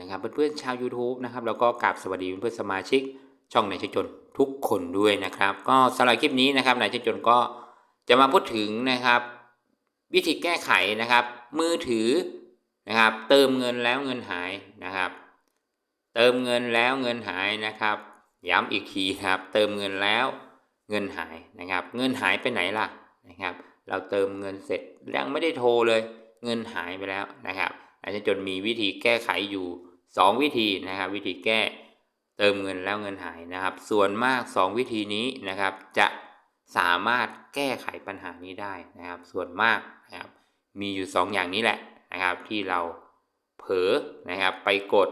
นะครับเพื่อนๆชาว YouTube นะครับแล้วก็กราบสวัสดีเพื่อนๆสมาชิก ช่องนายชจนทุกคนด้วยนะครับ ก็สำหรับคลิปนี้นะครับนายชจนก็จะมาพูดถึงนะครับ วิธีแก้ไขนะครับ มือถือนะครับ เติมเงินแล้วเงินหายนะครับ เติมเงินแล้วเงินหายนะครับ ย้ำอีกทีครับ เติมเงินแล้วเงินหายนะครับ เงินหายไปไหนล่ะนะครับ เราเติมเงินเสร็จยังไม่ได้โทรเลย เงินหายไปแล้วนะครับอาจารย์จนมีวิธีแก้ไขอยู่ 2 วิธีนะครับ วิธีแก้เติมเงินแล้วเงินหายนะครับ ส่วนมาก 2 วิธีนี้นะครับ จะสามารถแก้ไขปัญหานี้ได้นะครับ ส่วนมากนะครับมีอยู่ 2 อย่างนี้แหละนะครับ ที่เราเผลอนะครับไปกด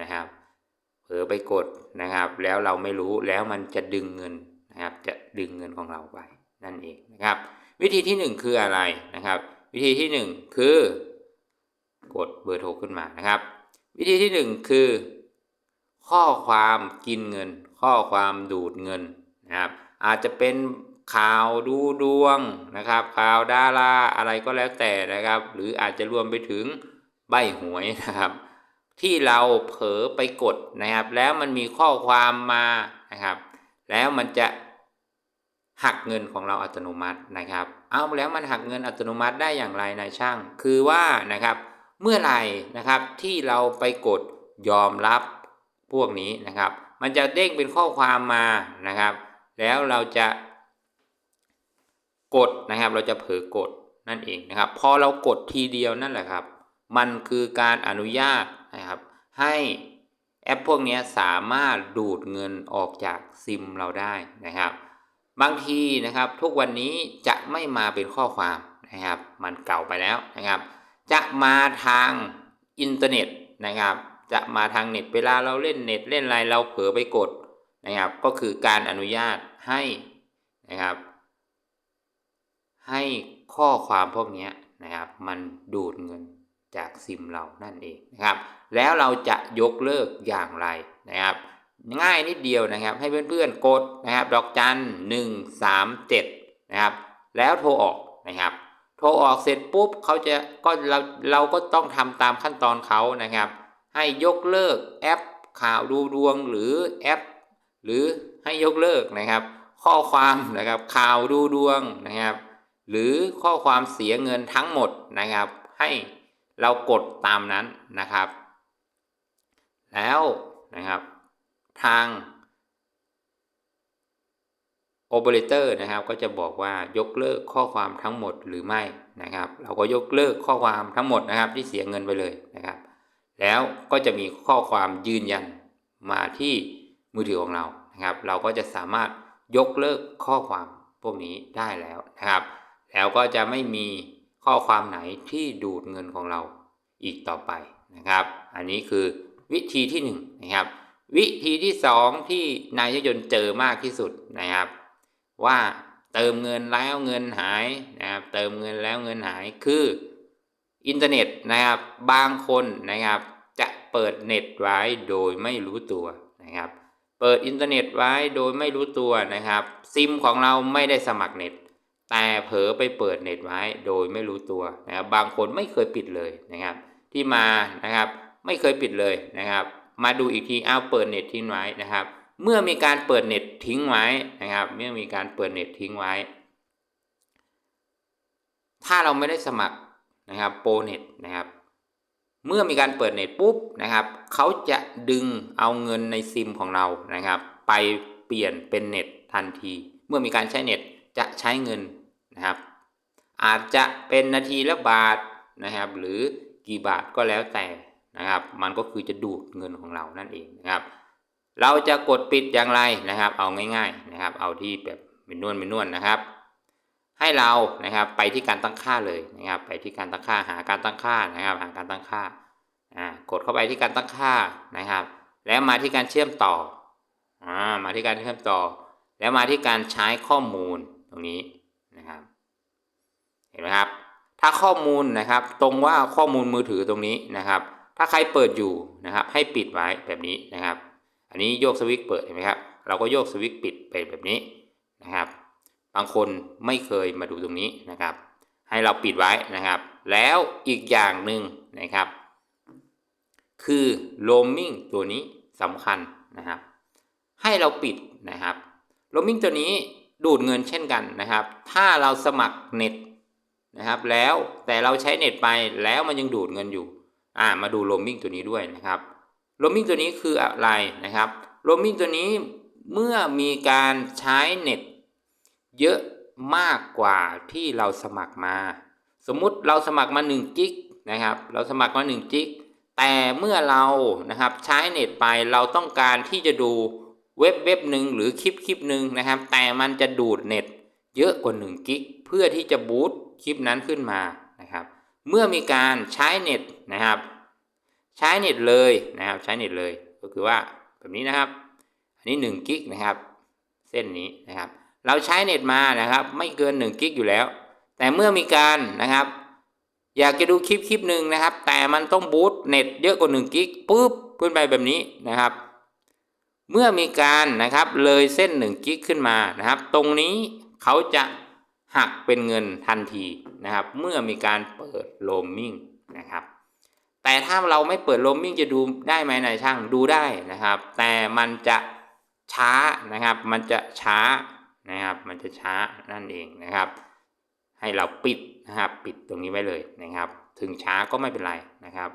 นะครับเผลอไปกดนะครับ แล้วเราไม่รู้แล้วมันจะดึงเงินนะครับ จะดึงเงินของเราไปนั่นเองนะครับ วิธีที่ 1 คืออะไรนะครับ วิธีที่ 1 คือกดเบอร์โทรขึ้นมานะครับ วิธีที่1คือ ข้อความกินเงิน ข้อความดูดเงินนะครับ อาจจะเป็นข่าวดูดวงนะครับ ข่าวดาราอะไรก็แล้วแต่นะครับ หรืออาจจะรวมไปถึงใบหวยนะครับ ที่เราเผลอไปกดนะครับ แล้วมันมีข้อความมานะครับ แล้วมันจะหักเงินของเราอัตโนมัตินะครับ เอาแล้วมันหักเงินอัตโนมัติได้อย่างไรนายช่าง คือว่านะครับ เมื่อไหร่นะครับที่เราไปกดยอมรับพวกนี้นะครับ มันจะเด้งเป็นข้อความมานะครับ แล้วเราจะกดนะครับ เราจะเผลอกดนั่นเองนะครับ พอเรากดทีเดียวนั่นแหละครับ มันคือการอนุญาตนะครับ ให้แอปพวกนี้สามารถดูดเงินออกจากซิมเราได้นะครับ บางทีนะครับทุกวันนี้จะไม่มาเป็นข้อความนะครับ มันเก่าไปแล้วนะครับ จะมาทางอินเทอร์เน็ตนะครับ จะมาทางเน็ตเวลาเราเล่นเน็ตเล่นอะไรเราเผลอไปกดนะครับ ก็คือการอนุญาตให้นะครับ ให้ข้อความพวกนี้นะครับ มันดูดเงินจากซิมเรานั่นเองนะครับ แล้วเราจะยกเลิกอย่างไรนะครับ ง่ายนิดเดียวนะครับ ให้เพื่อนๆกดนะครับ ดอกจันหนึ่งสามเจ็ดนะครับ แล้วโทรออกนะครับ โทรออกเสร็จปุ๊บเขาจะก็เราเราก็ต้องทำตามขั้นตอนเขานะครับ ให้ยกเลิกแอปข่าวดูดวงหรือแอป หรือให้ยกเลิกนะครับ ข้อความนะครับข่าวดูดวงนะครับ หรือข้อความเสียเงินทั้งหมดนะครับ ให้เรากดตามนั้นนะครับ แล้วนะครับ ทาง โอเปอเรเตอร์นะครับ ก็จะบอกว่ายกเลิกข้อความทั้งหมดหรือไม่นะครับ เราก็ยกเลิกข้อความทั้งหมดนะครับ ที่เสียเงินไปเลยนะครับ แล้วก็จะมีข้อความยืนยันมาที่มือถือของเรานะครับ เราก็จะสามารถยกเลิกข้อความพวกนี้ได้แล้วนะครับ แล้วก็จะไม่มีข้อความไหนที่ดูดเงินของเราอีกต่อไปนะครับ อันนี้คือวิธีที่1นงนะครับ วิธีที่ 2 ที่นายยนเจอมากที่สุดนะครับ ว่าเติมเงินแล้วเงินหายนะครับเติมเงินแล้วเงินหายคืออินเทอร์เน็ตนะครับบางคนนะครับจะเปิดเน็ตไว้โดยไม่รู้ตัวนะครับเปิดอินเทอร์เน็ตไว้โดยไม่รู้ตัวนะครับซิมของเราไม่ได้สมัครเน็ต แต่เผลอไปเปิดเน็ตไว้โดยไม่รู้ตัวนะครับบางคนไม่เคยปิดเลยนะครับ ที่มานะครับไม่เคยปิดเลยนะครับ มาดูอีกทีอ้าวเปิดเน็ตทิ้งไว้นะครับ เมื่อมีการเปิดเน็ตทิ้งไว้นะครับ เมื่อมีการเปิดเน็ตทิ้งไว้ ถ้าเราไม่ได้สมัครนะครับโปรเน็ตนะครับ เมื่อมีการเปิดเน็ตปุ๊บนะครับ เขาจะดึงเอาเงินในซิมของเรานะครับ ไปเปลี่ยนเป็นเน็ตทันที เมื่อมีการใช้เน็ตจะใช้เงินนะครับ อาจจะเป็นนาทีละบาทนะครับ หรือกี่บาทก็แล้วแต่นะครับ มันก็คือจะดูดเงินของเรานั่นเองนะครับ เราจะกดปิดอย่างไรนะครับ เอาง่ายๆนะครับ เอาที่แบบเป็นนวลเป็นนวลนะครับ ให้เรานะครับไปที่การตั้งค่าเลยนะครับ ไปที่การตั้งค่าหาการตั้งค่านะครับ หาการตั้งค่าอ่ากดเข้าไปที่การตั้งค่านะครับ แล้วมาที่การเชื่อมต่ออ่ามาที่การเชื่อมต่อ แล้วมาที่การใช้ข้อมูลตรงนี้นะครับ เห็นไหมครับ ถ้าข้อมูลนะครับ ตรงว่าข้อมูลมือถือตรงนี้นะครับ ถ้าใครเปิดอยู่นะครับ ให้ปิดไว้แบบนี้นะครับ อันนี้โยกสวิตช์เปิดเห็นไหมครับ เราก็โยกสวิตช์ปิดไปแบบนี้นะครับ บางคนไม่เคยมาดูตรงนี้นะครับ ให้เราปิดไว้นะครับ แล้วอีกอย่างหนึ่งนะครับ คือ roaming ตัวนี้สำคัญนะครับ ให้เราปิดนะครับ roaming ตัวนี้ดูดเงินเช่นกันนะครับ ถ้าเราสมัครเน็ตนะครับ แล้วแต่เราใช้เน็ตไปแล้วมันยังดูดเงินอยู่ อ่า มาดู roaming ตัวนี้ด้วยนะครับ roaming ตัวนี้คืออะไรนะครับ roaming ตัวนี้เมื่อมีการใช้เน็ตเยอะมากกว่าที่เราสมัครมา สมมุติเราสมัครมา1กิกนะครับเราสมัครมา1กิกแต่เมื่อเรานะครับใช้เน็ตไปเราต้องการที่จะดูเว็บเว็บหนึ่งหรือคลิปคลิปหนึ่งนะครับ แต่มันจะดูดเน็ตเยอะกว่า1กิกเพื่อที่จะบูตคลิปนั้นขึ้นมานะครับ เมื่อมีการใช้เน็ตนะครับ ใช้เน็ตเลยนะครับ ใช้เน็ตเลย ก็คือว่าแบบนี้นะครับ อันนี้1กิกนะครับ เส้นนี้นะครับ เราใช้เน็ตมานะครับ ไม่เกิน1กิกอยู่แล้ว แต่เมื่อมีการนะครับ อยากจะดูคลิปคลิปหนึ่งนะครับ แต่มันต้องบูตเน็ตเยอะกว่า1กิกปุ๊บขึ้นไปแบบนี้นะครับ เมื่อมีการนะครับเลยเส้น1กิกขึ้นมานะครับ ตรงนี้เขาจะหักเป็นเงินทันทีนะครับ เมื่อมีการเปิดโรมมิ่งนะครับ แต่ถ้าเราไม่เปิดโรมมิ่งจะดูได้ไหมนายช่างดูได้นะครับ แต่มันจะช้านะครับ มันจะช้านะครับ มันจะช้านั่นเองนะครับ ให้เราปิดนะครับ ปิดตรงนี้ไว้เลยนะครับ ถึงช้าก็ไม่เป็นไรนะครับ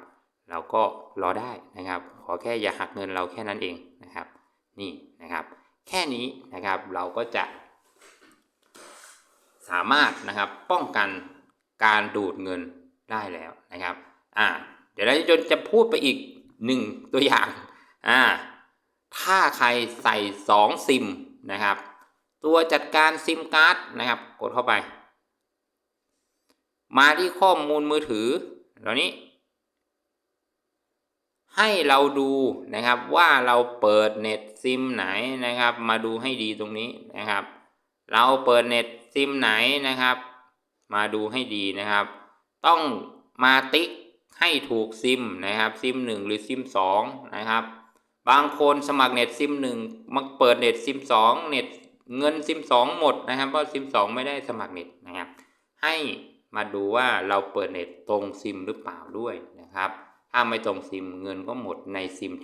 เราก็รอได้นะครับ ขอแค่อย่าหักเงินเราแค่นั้นเองนะครับ นี่นะครับ แค่นี้นะครับเราก็จะ สามารถนะครับป้องกันการดูดเงินได้แล้วนะครับ อ่า ดี๋ยวเราจะจะพูดไปอีกหนึ่งตัวอย่างอ่าถ้าใครใส่สองซิมนะครับ ตัวจัดการซิมการ์ดนะครับ กดเข้าไป มาที่ข้อมูลมือถือเหล่านี้ ให้เราดูนะครับว่าเราเปิดเน็ตซิมไหนนะครับ มาดูให้ดีตรงนี้นะครับ เราเปิดเน็ตซิมไหนนะครับ มาดูให้ดีนะครับ ต้องมาติ๊ก ให้ถูกซิมนะครับซิมหนึ่งหรือซิมสองนะครับบางคนสมัครเน็ตซิมหนึ่งมาเปิดเน็ตซิมสองเน็ตเงินซิมสองหมดนะครับเพราะซิมสองไม่ได้สมัครเน็ตนะครับ ให้มาดูว่าเราเปิดเน็ตตรงซิมหรือเปล่าด้วยนะครับ ถ้าไม่ตรงซิมเงินก็หมดในซิม